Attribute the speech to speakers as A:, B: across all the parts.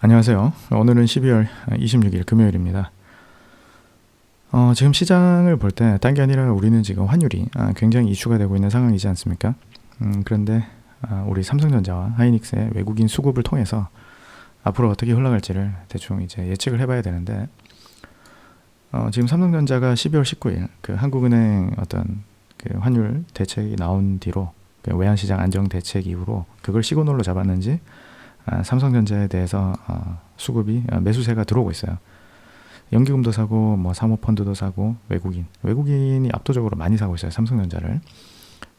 A: 안녕하세요. 오늘은 12월 26일 금요일입니다. 어, 지금 시장을 볼 때 딴 게 아니라 우리는 지금 환율이 아, 굉장히 이슈가 되고 있는 상황이지 않습니까? 음, 그런데 아, 우리 삼성전자와 하이닉스의 외국인 수급을 통해서 앞으로 어떻게 흘러갈지를 대충 이제 예측을 해봐야 되는데 어, 지금 삼성전자가 12월 19일 그 한국은행 어떤 그 환율 대책이 나온 뒤로 그 외환시장 안정 대책 이후로 그걸 시그널로 잡았는지 아, 삼성전자에 대해서 어, 수급이 어, 매수세가 들어오고 있어요. 연기금도 사고 뭐 사모펀드도 사고 외국인. 외국인이 압도적으로 많이 사고 있어요 삼성전자를.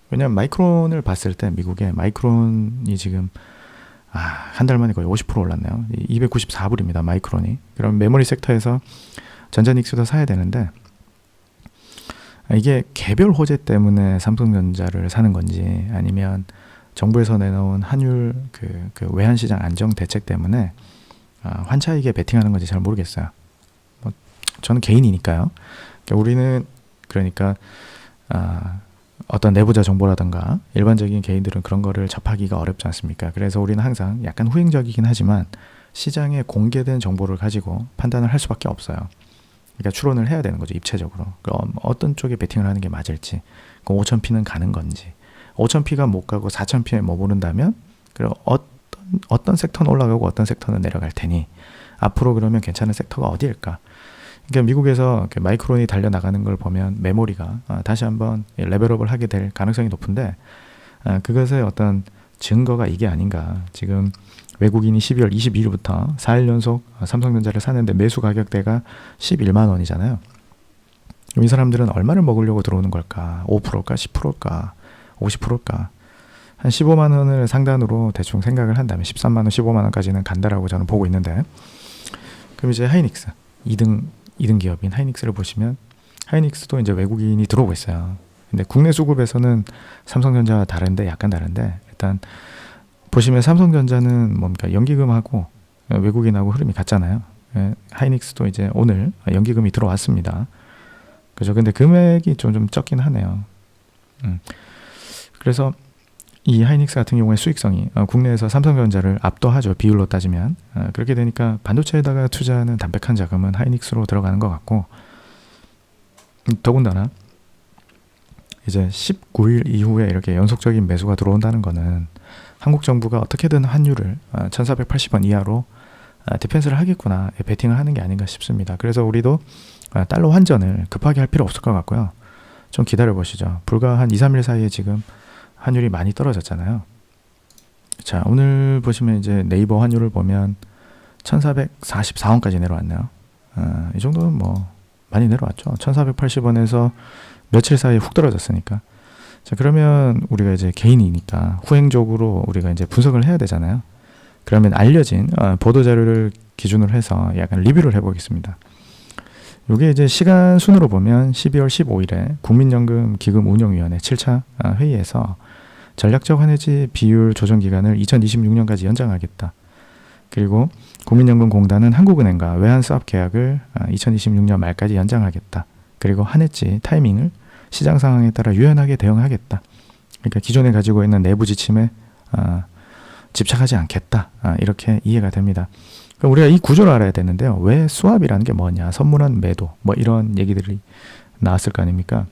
A: 왜냐하면 마이크론을 봤을 때 미국의 마이크론이 지금 아, 한 달 만에 거의 50% 올랐네요. 294불입니다 마이크론이. 그럼 메모리 섹터에서 전자닉스도 사야 되는데 아, 이게 개별 호재 때문에 삼성전자를 사는 건지 아니면 정부에서 내놓은 환율 그, 그 외환 시장 안정 대책 때문에 아, 환차익에 베팅하는 건지 잘 모르겠어요. 뭐 저는 개인이니까요. 그러니까 우리는 그러니까 아, 어떤 내부자 정보라든가 일반적인 개인들은 그런 거를 접하기가 어렵지 않습니까? 그래서 우리는 항상 약간 후행적이긴 하지만 시장에 공개된 정보를 가지고 판단을 할 수밖에 없어요. 그러니까 추론을 해야 되는 거죠 입체적으로. 그럼 어떤 쪽에 베팅을 하는 게 맞을지, 그 5,000피는 가는 건지, 5,000피가 못 가고 4,000피에 머무른다면 그럼 어떤 어떤 섹터는 올라가고 어떤 섹터는 내려갈 테니 앞으로 그러면 괜찮은 섹터가 어디일까? 그러니까 미국에서 마이크론이 달려 나가는 걸 보면 메모리가 아, 다시 한번 레벨업을 하게 될 가능성이 높은데 아, 그것의 어떤 증거가 이게 아닌가? 지금 외국인이 12월 22일부터 4일 연속 삼성전자를 사는데 매수 가격대가 11만 원이잖아요. 이 사람들은 얼마를 먹으려고 들어오는 걸까? 5%일까? 10%일까? 50%일까? 한 15만 원을 상단으로 대충 생각을 한다면 13만 원, 15만 원까지는 간다라고 저는 보고 있는데 그럼 이제 하이닉스 2등 2등 기업인 하이닉스를 보시면 하이닉스도 이제 외국인이 들어오고 있어요. 근데 국내 수급에서는 삼성전자와 다른데 약간 다른데 일단 보시면 삼성전자는 뭡니까 연기금하고 외국인하고 흐름이 같잖아요. 예, 하이닉스도 이제 오늘 연기금이 들어왔습니다. 그죠? 근데 금액이 좀 좀 적긴 하네요. 음. 그래서 이 하이닉스 같은 경우에 수익성이 어, 국내에서 삼성전자를 압도하죠 비율로 따지면 어, 그렇게 되니까 반도체에다가 투자하는 담백한 자금은 하이닉스로 들어가는 것 같고 음, 더군다나 이제 19일 이후에 이렇게 연속적인 매수가 들어온다는 거는 한국 정부가 어떻게든 환율을 어, 1,480원 이하로 어, 디펜스를 하겠구나 베팅을 하는 게 아닌가 싶습니다. 그래서 우리도 어, 달러 환전을 급하게 할 필요 없을 것 같고요. 좀 기다려 보시죠. 불과 한 2, 3일 사이에 지금 환율이 많이 떨어졌잖아요. 자, 오늘 보시면 이제 네이버 환율을 보면 1444원까지 내려왔네요. 어, 이 정도는 뭐 많이 내려왔죠. 1480원에서 며칠 사이에 훅 떨어졌으니까. 자, 그러면 우리가 이제 개인이니까 후행적으로 우리가 이제 분석을 해야 되잖아요. 그러면 알려진 어, 보도 자료를 기준으로 해서 약간 리뷰를 해보겠습니다. 이게 이제 시간 순으로 보면 12월 15일에 국민연금 기금 운영위원회 7차 아, 회의에서 전략적 환해지 비율 조정 기간을 2026년까지 연장하겠다. 그리고 국민연금공단은 한국은행과 외환수합 계약을 2026년 아, 말까지 연장하겠다. 그리고 한해지 타이밍을 시장 상황에 따라 유연하게 대응하겠다. 그러니까 기존에 가지고 있는 내부 지침에 아, 집착하지 않겠다. 이렇게 이해가 됩니다. 그럼 우리가 이 구조를 알아야 되는데요. 왜 수압이라는 게 뭐냐? 선물한 매도 뭐 이런 얘기들이 나왔을 거 아닙니까?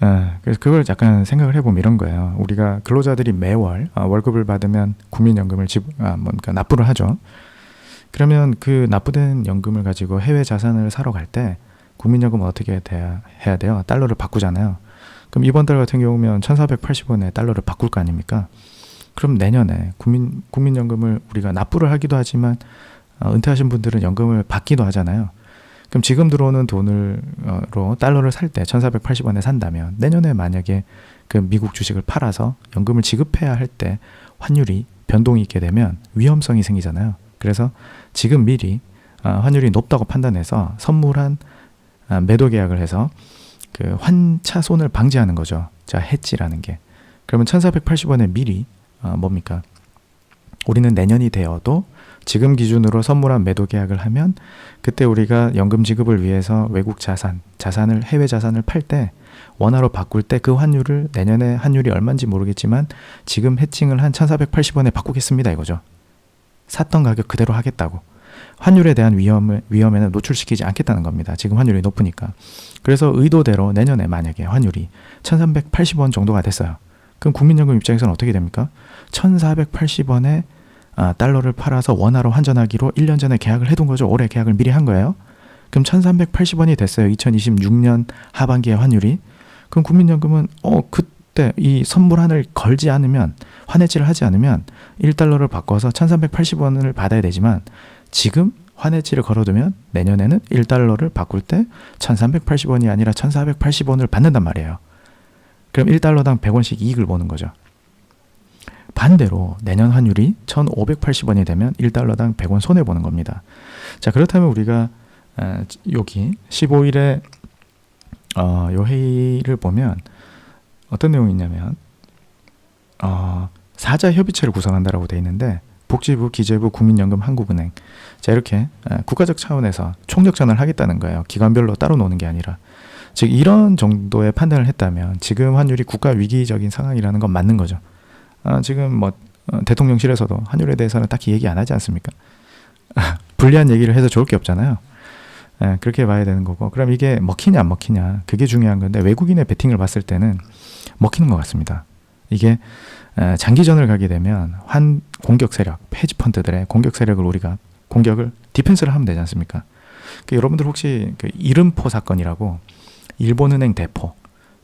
A: 아, 그래서 그걸 약간 생각을 해보면 이런 거예요. 우리가 근로자들이 매월 아, 월급을 받으면 국민연금을 지, 아, 뭔가 납부를 하죠. 그러면 그 납부된 연금을 가지고 해외 자산을 사러 갈 때 국민연금은 어떻게 돼야, 해야 돼요? 달러를 바꾸잖아요. 그럼 이번 달 같은 경우면 1,480원에 달러를 바꿀 거 아닙니까? 그럼 내년에 국민 국민연금을 우리가 납부를 하기도 하지만 어, 은퇴하신 분들은 연금을 받기도 하잖아요. 그럼 지금 들어오는 돈으로 달러를 살 때 1,480원에 산다면 내년에 만약에 그 미국 주식을 팔아서 연금을 지급해야 할 때 환율이 변동이 있게 되면 위험성이 생기잖아요. 그래서 지금 미리 어, 환율이 높다고 판단해서 선물한 어, 매도 계약을 해서 그 환차 손을 방지하는 거죠. 자, 해지라는 게. 그러면 1,480원에 미리 어, 뭡니까? 우리는 내년이 되어도 지금 기준으로 선물한 매도 계약을 하면 그때 우리가 연금 지급을 위해서 외국 자산, 자산을 해외 자산을 팔 때 원화로 바꿀 때 그 환율을 내년에 환율이 얼마인지 모르겠지만 지금 해칭을 한 1,480원에 바꾸겠습니다 이거죠. 샀던 가격 그대로 하겠다고. 환율에 대한 위험을 위험에는 노출시키지 않겠다는 겁니다. 지금 환율이 높으니까. 그래서 의도대로 내년에 만약에 환율이 1,380원 정도가 됐어요. 그럼 국민연금 입장에서는 어떻게 됩니까? 1,480원에 아, 달러를 팔아서 원화로 환전하기로 1년 전에 계약을 해둔 거죠. 올해 계약을 미리 한 거예요. 그럼 1,380원이 됐어요. 2026년 하반기에 환율이. 그럼 국민연금은 어 그때 이 선물한을 걸지 않으면 환해지를 하지 않으면 1달러를 바꿔서 1,380원을 받아야 되지만 지금 환해지를 걸어두면 내년에는 1달러를 바꿀 때 1,380원이 아니라 1,480원을 받는단 말이에요. 그럼 1달러당 100원씩 이익을 보는 거죠. 반대로 내년 환율이 1,580원이 되면 1달러당 100원 손해 보는 겁니다. 자, 그렇다면 우리가 여기 15일에 어, 요 회의를 보면 어떤 내용이 있냐면 어, 사자 협의체를 구성한다라고 돼 있는데 복지부, 기재부, 국민연금, 한국은행 자 이렇게 국가적 차원에서 총력전을 하겠다는 거예요. 기관별로 따로 노는 게 아니라 즉 이런 정도의 판단을 했다면 지금 환율이 국가 위기적인 상황이라는 건 맞는 거죠. 아, 지금 뭐 어, 대통령실에서도 환율에 대해서는 딱히 얘기 안 하지 않습니까? 불리한 얘기를 해서 좋을 게 없잖아요. 예, 그렇게 봐야 되는 거고. 그럼 이게 먹히냐 안 먹히냐 그게 중요한 건데 외국인의 베팅을 봤을 때는 먹히는 것 같습니다. 이게 에, 장기전을 가게 되면 환 공격 세력, 페이지 펀드들의 공격 세력을 우리가 공격을 디펜스를 하면 되지 않습니까? 그 여러분들 혹시 그 이름포 사건이라고 일본은행 대포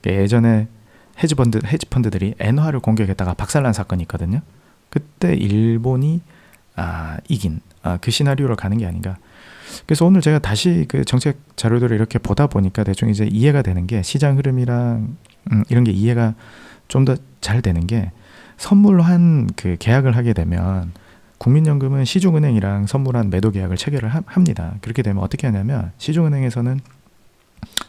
A: 그 예전에 헤지펀드 헤지펀드들이 엔화를 공격했다가 박살난 사건이 있거든요. 그때 일본이 아, 이긴 아, 그 시나리오로 가는 게 아닌가. 그래서 오늘 제가 다시 그 정책 자료들을 이렇게 보다 보니까 대충 이제 이해가 되는 게 시장 흐름이랑 음, 이런 게 이해가 좀 더 잘 되는 게 선물한 그 계약을 하게 되면 국민연금은 시중은행이랑 선물한 매도 계약을 체결을 하, 합니다. 그렇게 되면 어떻게 하냐면 시중은행에서는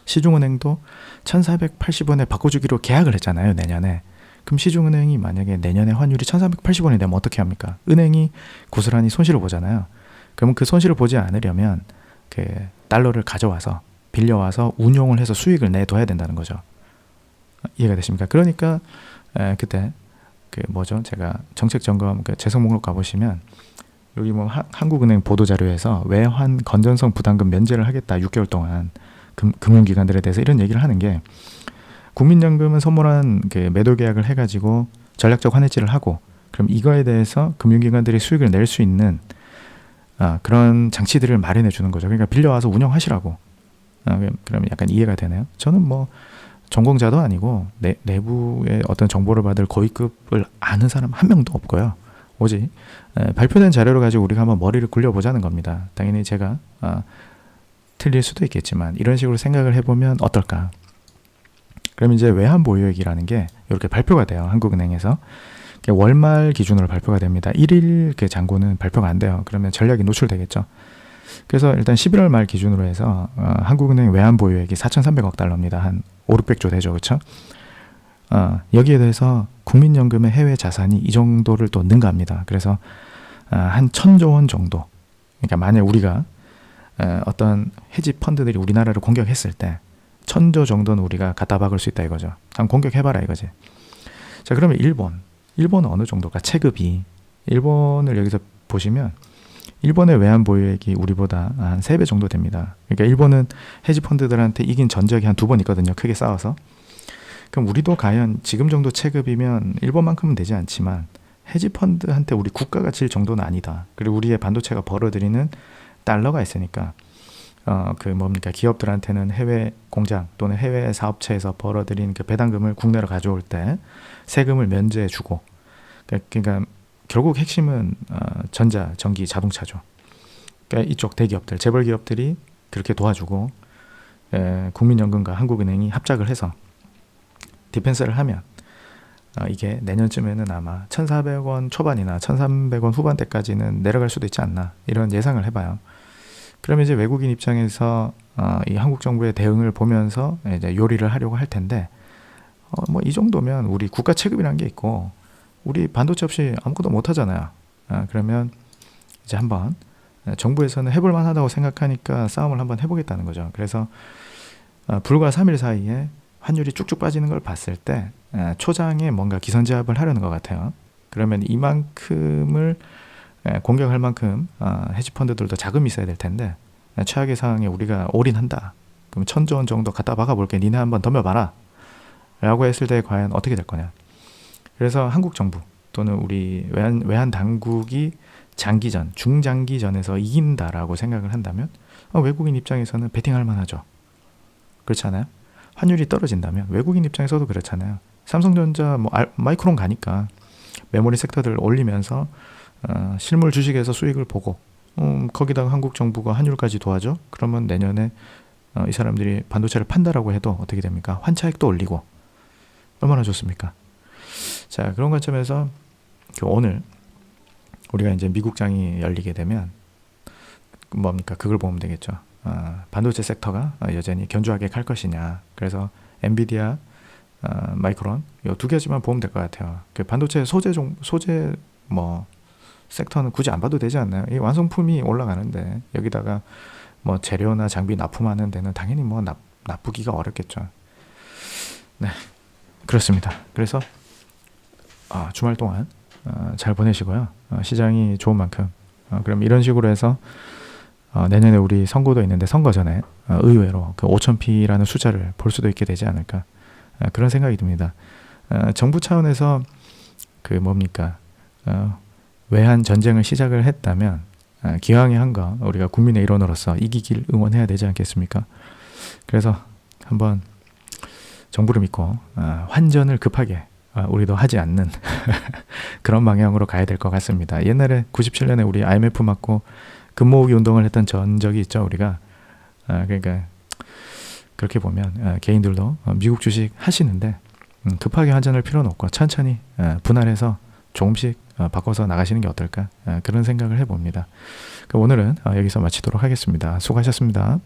A: 시중은행도 1,480원에 바꿔주기로 계약을 했잖아요, 내년에. 그럼 시중은행이 만약에 내년에 환율이 1,480원이 되면 어떻게 합니까? 은행이 고스란히 손실을 보잖아요. 그러면 그 손실을 보지 않으려면 그 달러를 가져와서 빌려와서 운용을 해서 수익을 내둬야 된다는 거죠. 이해가 되십니까? 그러니까 에, 그때 그 뭐죠? 제가 정책 점검 그 재성 목록 가보시면 여기 뭐 하, 한국은행 보도 자료에서 외환 건전성 부담금 면제를 하겠다 6개월 동안 금, 금융기관들에 대해서 이런 얘기를 하는 게 국민연금은 선물한 그 매도 계약을 해가지고 전략적 환해지를 하고 그럼 이거에 대해서 금융기관들이 수익을 낼 수 있는 아, 그런 장치들을 마련해 주는 거죠. 그러니까 빌려와서 운영하시라고. 아, 그러면 약간 이해가 되나요? 저는 뭐 전공자도 아니고 내, 내부의 어떤 정보를 받을 고위급을 아는 사람 한 명도 없고요. 오직 에, 발표된 자료를 가지고 우리가 한번 머리를 굴려보자는 겁니다. 당연히 제가 아, 틀릴 수도 있겠지만 이런 식으로 생각을 해보면 어떨까? 그럼 이제 외환 보유액이라는 게 이렇게 발표가 돼요. 한국은행에서. 월말 기준으로 발표가 됩니다. 1일 그 잔고는 발표가 안 돼요. 그러면 전략이 노출되겠죠. 그래서 일단 11월 말 기준으로 해서 어, 한국은행 외환 보유액이 4,300억 달러입니다. 한 5, 600조 되죠. 그렇죠? 어, 여기에 대해서 국민연금의 해외 자산이 이 정도를 또 능가합니다. 그래서 어, 한 1,000조 원 정도. 그러니까 만약 우리가 어, 어떤 해지 펀드들이 우리나라를 공격했을 때 천조 정도는 우리가 갖다 박을 수 있다 이거죠. 한번 공격해봐라 이거지. 자 그러면 일본, 일본은 어느 정도가 체급이 일본을 여기서 보시면 일본의 외환 보유액이 우리보다 한 3배 정도 됩니다. 그러니까 일본은 헤지 펀드들한테 이긴 전적이 한 두 번 있거든요. 크게 싸워서. 그럼 우리도 과연 지금 정도 체급이면 일본만큼은 되지 않지만 헤지 펀드한테 우리 국가가 질 정도는 아니다. 그리고 우리의 반도체가 벌어들이는 달러가 있으니까 어 그 뭡니까 기업들한테는 해외 공장 또는 해외 사업체에서 벌어들인 그 배당금을 국내로 가져올 때 세금을 면제해 주고 그러니까 결국 핵심은 어 전자, 전기, 자동차죠. 그러니까 이쪽 대기업들, 재벌 기업들이 그렇게 도와주고 에, 국민연금과 한국은행이 합작을 해서 디펜스를 하면 어, 이게 내년쯤에는 아마 1,400원 초반이나 1,300원 후반대까지는 내려갈 수도 있지 않나 이런 예상을 해봐요. 그러면 이제 외국인 입장에서 어, 이 한국 정부의 대응을 보면서 이제 요리를 하려고 할 텐데 어, 뭐이 정도면 우리 국가 체급이라는 게 있고 우리 반도체 없이 아무것도 못 하잖아요. 아, 그러면 이제 한번 정부에서는 해볼 만하다고 생각하니까 싸움을 한번 해보겠다는 거죠. 그래서 어, 불과 3일 사이에 환율이 쭉쭉 빠지는 걸 봤을 때 에, 초장에 뭔가 기선제압을 하려는 것 같아요. 그러면 이만큼을 예, 공격할 만큼 아, 헤지 펀드들도 자금이 있어야 될 텐데 예, 최악의 상황에 우리가 올인한다. 그럼 천조 원 정도 갖다 박아볼게. 니네 한번 덤벼봐라. 라고 했을 때 과연 어떻게 될 거냐. 그래서 한국 정부 또는 우리 외환, 외환 당국이 장기전, 중장기전에서 이긴다라고 생각을 한다면 어, 외국인 입장에서는 베팅할 만하죠. 그렇지 않아요? 환율이 떨어진다면 외국인 입장에서도 그렇잖아요. 삼성전자 뭐 알- 마이크론 가니까 메모리 섹터들 올리면서 어, 실물 주식에서 수익을 보고 음, 거기다가 한국 정부가 환율까지 도와줘. 그러면 내년에 어, 이 사람들이 반도체를 판다라고 해도 어떻게 됩니까? 환차익도 올리고 얼마나 좋습니까? 자 그런 관점에서 그 오늘 우리가 이제 미국장이 열리게 되면 뭡니까? 그걸 보면 되겠죠. 아, 반도체 섹터가 어, 여전히 견조하게 갈 것이냐. 그래서 엔비디아, 아, 마이크론 이두 가지만 보면 될 것 같아요. 그 반도체 소재 종 소재 뭐 섹터는 굳이 안 봐도 되지 않나요? 이 완성품이 올라가는데 여기다가 뭐 재료나 장비 납품하는 데는 당연히 뭐 납, 나쁘기가 어렵겠죠. 네, 그렇습니다. 그래서 아, 주말 동안 어, 잘 보내시고요. 어, 시장이 좋은 만큼 어, 그럼 이런 식으로 해서 어, 내년에 우리 선거도 있는데 선거 전에 어, 의외로 그 5,000피라는 숫자를 볼 수도 있게 되지 않을까 어, 그런 생각이 듭니다. 어, 정부 차원에서 그 뭡니까 어, 외환 전쟁을 시작을 했다면 어, 기왕에 한 거 우리가 국민의 일원으로서 이기길 응원해야 되지 않겠습니까? 그래서 한번 정부를 믿고 어, 환전을 급하게 어, 우리도 하지 않는 그런 방향으로 가야 될 것 같습니다. 옛날에 97년에 우리 IMF 맞고 금모으기 운동을 했던 전적이 있죠 우리가 아, 그러니까 그렇게 보면 아, 개인들도 어, 미국 주식 하시는데 음, 급하게 환전할 필요는 없고 천천히 아, 분할해서 조금씩 어, 바꿔서 나가시는 게 어떨까 아, 그런 생각을 해봅니다. 오늘은 어, 여기서 마치도록 하겠습니다. 수고하셨습니다.